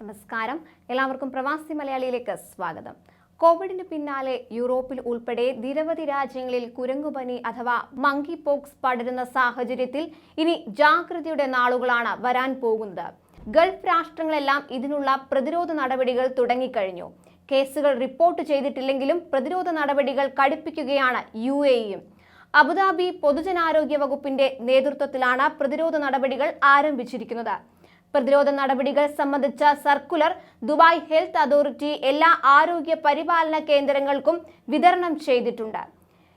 നമസ്കാരം. എല്ലാവർക്കും പ്രവാസി മലയാളിയിലേക്ക് സ്വാഗതം. കോവിഡിന് പിന്നാലെ യൂറോപ്പിൽ ഉൾപ്പെടെ നിരവധി രാജ്യങ്ങളിൽ കുരങ്ങുപനി അഥവാ മങ്കി പോക്സ് പടരുന്ന സാഹചര്യത്തിൽ ഇനി ജാഗ്രതയുടെ നാളുകളാണ് വരാൻ പോകുന്നത്. ഗൾഫ് രാഷ്ട്രങ്ങളെല്ലാം ഇതിനുള്ള പ്രതിരോധ നടപടികൾ തുടങ്ങിക്കഴിഞ്ഞു. കേസുകൾ റിപ്പോർട്ട് ചെയ്തിട്ടില്ലെങ്കിലും പ്രതിരോധ നടപടികൾ കടുപ്പിക്കുകയാണ് യു എയും അബുദാബി പൊതുജനാരോഗ്യ വകുപ്പിന്റെ നേതൃത്വത്തിലാണ് പ്രതിരോധ നടപടികൾ ആരംഭിച്ചിരിക്കുന്നത്. പ്രതിരോധ നടപടികൾ സംബന്ധിച്ച സർക്കുലർ ദുബായ് ഹെൽത്ത് അതോറിറ്റി എല്ലാ ആരോഗ്യ പരിപാലന കേന്ദ്രങ്ങൾക്കും വിതരണം ചെയ്തിട്ടുണ്ട്.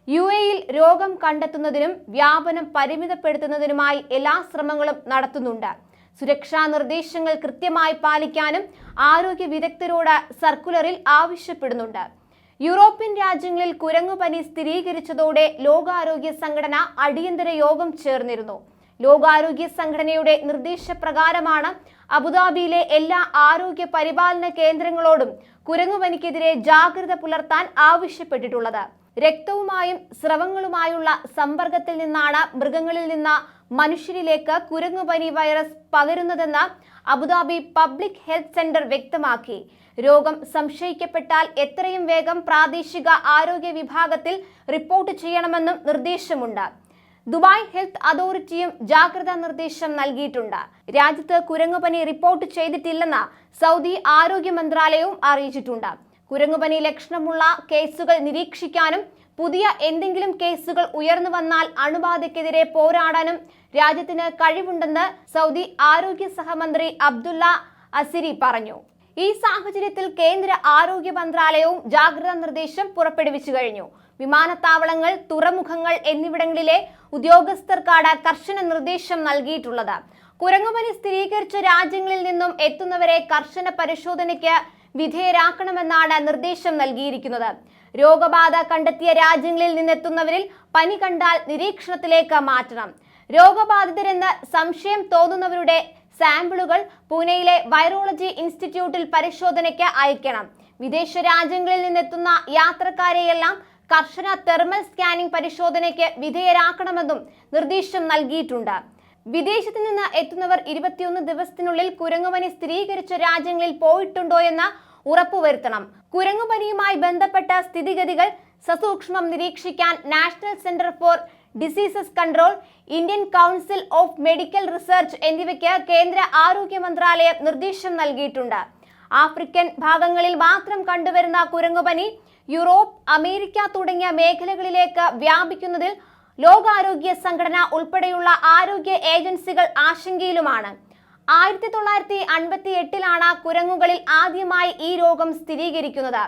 യു എയിൽ രോഗം കണ്ടെത്തുന്നതിനും വ്യാപനം പരിമിതപ്പെടുത്തുന്നതിനുമായി എല്ലാ ശ്രമങ്ങളും നടത്തുന്നുണ്ട്. സുരക്ഷാ നിർദ്ദേശങ്ങൾ കൃത്യമായി പാലിക്കാനും ആരോഗ്യ വിദഗ്ധരോട് സർക്കുലറിൽ ആവശ്യപ്പെടുന്നുണ്ട്. യൂറോപ്യൻ രാജ്യങ്ങളിൽ കുരങ്ങുപനി സ്ഥിരീകരിച്ചതോടെ ലോകാരോഗ്യ സംഘടന അടിയന്തര യോഗം ചേർന്നിരുന്നു. ലോകാരോഗ്യ സംഘടനയുടെ നിർദ്ദേശപ്രകാരമാണ് അബുദാബിയിലെ എല്ലാ ആരോഗ്യ പരിപാലന കേന്ദ്രങ്ങളോടും കുരങ്ങുപനിക്കെതിരെ ജാഗ്രത പുലർത്താൻ ആവശ്യപ്പെട്ടിട്ടുള്ളത്. രക്തവുമായും സ്രവങ്ങളുമായുള്ള സമ്പർക്കത്തിൽ നിന്നാണ് മൃഗങ്ങളിൽ നിന്ന് മനുഷ്യരിലേക്ക് കുരങ്ങുപനി virus പകരുന്നതെന്ന് Abu Dhabi public health centre വ്യക്തമാക്കി. രോഗം സംശയിക്കപ്പെട്ടാൽ എത്രയും വേഗം പ്രാദേശിക ആരോഗ്യ വിഭാഗത്തിൽ റിപ്പോർട്ട് ചെയ്യണമെന്നും നിർദ്ദേശമുണ്ട്. ദുബായ് ഹെൽത്ത് അതോറിറ്റിയും ജാഗ്രതാ നിർദ്ദേശം നൽകിയിട്ടുണ്ട്. രാജ്യത്ത് കുരങ്ങുപനി റിപ്പോർട്ട് ചെയ്തിട്ടില്ലെന്ന് സൗദി ആരോഗ്യ മന്ത്രാലയവും അറിയിച്ചിട്ടുണ്ട്. കുരങ്ങുപനി ലക്ഷണമുള്ള കേസുകൾ നിരീക്ഷിക്കാനും പുതിയ എന്തെങ്കിലും കേസുകൾ ഉയർന്നു വന്നാൽ അണുബാധയ്ക്കെതിരെ പോരാടാനും രാജ്യത്തിന് കഴിവുണ്ടെന്ന് സൗദി ആരോഗ്യ സഹമന്ത്രി അബ്ദുള്ള അസിരി പറഞ്ഞു. ഈ സാഹചര്യത്തിൽ കേന്ദ്ര ആരോഗ്യ മന്ത്രാലയവും ജാഗ്രതാ നിർദ്ദേശം പുറപ്പെടുവിച്ചു കഴിഞ്ഞു. വിമാനത്താവളങ്ങൾ തുറമുഖങ്ങൾ എന്നിവിടങ്ങളിലെ ഉദ്യോഗസ്ഥർക്കാണ് കർശന നിർദ്ദേശം നൽകിയിട്ടുള്ളത്. കുരങ്ങുപനി സ്ഥിരീകരിച്ച രാജ്യങ്ങളിൽ നിന്നും എത്തുന്നവരെ കർശന പരിശോധനയ്ക്ക് വിധേയരാക്കണമെന്നാണ് നിർദ്ദേശം നൽകിയിരിക്കുന്നത്. രോഗബാധ കണ്ടെത്തിയ രാജ്യങ്ങളിൽ നിന്നെത്തുന്നവരിൽ പനി കണ്ടാൽ നിരീക്ഷണത്തിലേക്ക് മാറ്റണം. രോഗബാധിതരെന്ന് സംശയം തോന്നുന്നവരുടെ സാമ്പിളുകൾ പൂനെയിലെ വൈറോളജി ഇൻസ്റ്റിറ്റ്യൂട്ടിൽ പരിശോധനയ്ക്ക് അയക്കണം. വിദേശ രാജ്യങ്ങളിൽ നിന്നെത്തുന്ന യാത്രക്കാരെയെല്ലാം കർശന തെർമൽ സ്കാനിംഗ് പരിശോധനയ്ക്ക് വിധേയരാക്കണമെന്നും നിർദ്ദേശം നൽകിയിട്ടുണ്ട്. വിദേശത്ത് നിന്ന് എത്തുന്നവർ ഇരുപത്തിയൊന്ന് ദിവസത്തിനുള്ളിൽ കുരങ്ങുപനി സ്ഥിരീകരിച്ച രാജ്യങ്ങളിൽ പോയിട്ടുണ്ടോ എന്ന് ഉറപ്പുവരുത്തണം. കുരങ്ങുപനിയുമായി ബന്ധപ്പെട്ട സ്ഥിതിഗതികൾ സസൂക്ഷ്മം നിരീക്ഷിക്കാൻ national centre for diseases control Indian council of medical research എന്നിവയ്ക്ക് കേന്ദ്ര ആരോഗ്യ മന്ത്രാലയം നിർദ്ദേശം നൽകിയിട്ടുണ്ട്. ആഫ്രിക്കൻ ഭാഗങ്ങളിൽ മാത്രം കണ്ടുവരുന്ന കുരങ്ങുപനി യൂറോപ്പ് അമേരിക്ക തുടങ്ങിയ മേഖലകളിലേക്ക് വ്യാപിക്കുന്നതിൽ ലോകാരോഗ്യ സംഘടന ഉൾപ്പെടെയുള്ള ആരോഗ്യ ഏജൻസികൾ ആശങ്കയിലുമാണ്. ആയിരത്തി തൊള്ളായിരത്തി അൻപത്തി എട്ടിലാണ് കുരങ്ങുകളിൽ ആദ്യമായി ഈ രോഗം സ്ഥിരീകരിക്കുന്നത്.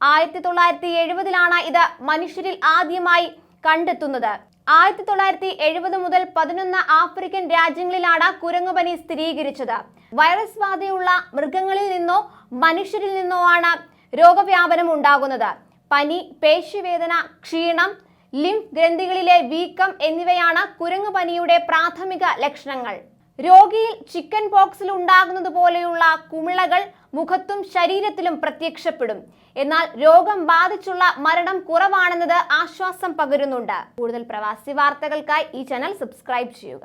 ആയിരത്തി തൊള്ളായിരത്തി എഴുപതിലാണ് ഇത് മനുഷ്യരിൽ ആദ്യമായി കണ്ടെത്തുന്നത്. ആയിരത്തി തൊള്ളായിരത്തി എഴുപത് മുതൽ പതിനൊന്ന് ആഫ്രിക്കൻ രാജ്യങ്ങളിലാണ് കുരങ്ങുപനി സ്ഥിരീകരിച്ചത്. വൈറസ് ബാധയുള്ള മൃഗങ്ങളിൽ നിന്നോ മനുഷ്യരിൽ നിന്നോ ആണ് രോഗവ്യാപനം ഉണ്ടാകുന്നത്. പനി പേശിവേദന ക്ഷീണം ലിംഫ് ഗ്രന്ഥികളിലെ വീക്കം എന്നിവയാണ് കുരങ്ങുപനിയുടെ പ്രാഥമിക ലക്ഷണങ്ങൾ. രോഗിയിൽ ചിക്കൻ പോക്സിൽ ഉണ്ടാകുന്നത് പോലെയുള്ള കുമിളകൾ മുഖത്തും ശരീരത്തിലും പ്രത്യക്ഷപ്പെടും. എന്നാൽ രോഗം ബാധിച്ചുള്ള മരണം കുറവാണെന്നത് ആശ്വാസം പകരുന്നുണ്ട്. കൂടുതൽ പ്രവാസി വാർത്തകൾക്കായി ഈ ചാനൽ സബ്സ്ക്രൈബ് ചെയ്യുക.